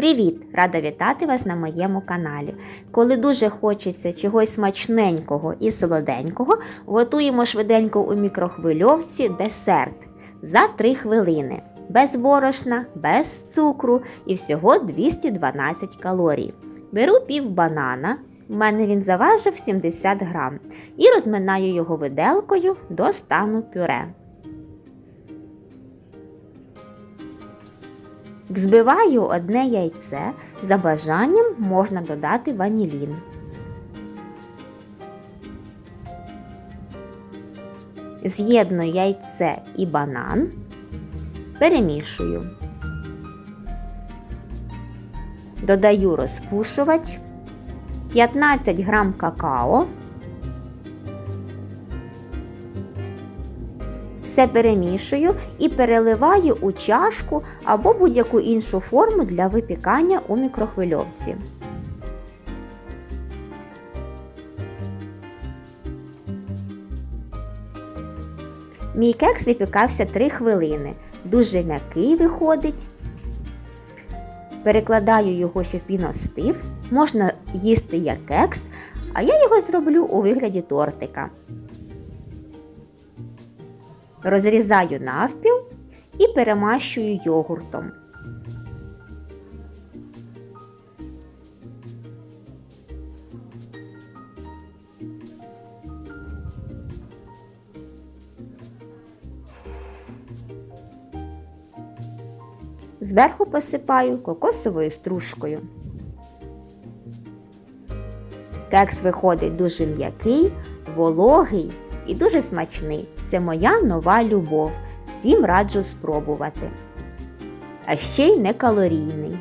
Привіт! Рада вітати вас на моєму каналі. Коли дуже хочеться чогось смачненького і солоденького, готуємо швиденько у мікрохвильовці десерт за 3 хвилини. Без борошна, без цукру і всього 212 калорій. Беру пів банана, в мене він заважив 70 грам, і розминаю його виделкою до стану пюре. Взбиваю одне яйце. За бажанням можна додати ванілін. З'єдную яйце і банан. Перемішую. Додаю розпушувач, 15 грам какао. Все перемішую і переливаю у чашку або будь-яку іншу форму для випікання у мікрохвильовці. Мій кекс випікався 3 хвилини. Дуже м'який виходить. Перекладаю його, щоб він остив. Можна їсти як кекс, а я його зроблю у вигляді тортика. Розрізаю навпіл і перемащую йогуртом. Зверху посипаю кокосовою стружкою. Кекс виходить дуже м'який, вологий і дуже смачний. Це моя нова любов. Всім раджу спробувати. А ще й не калорійний.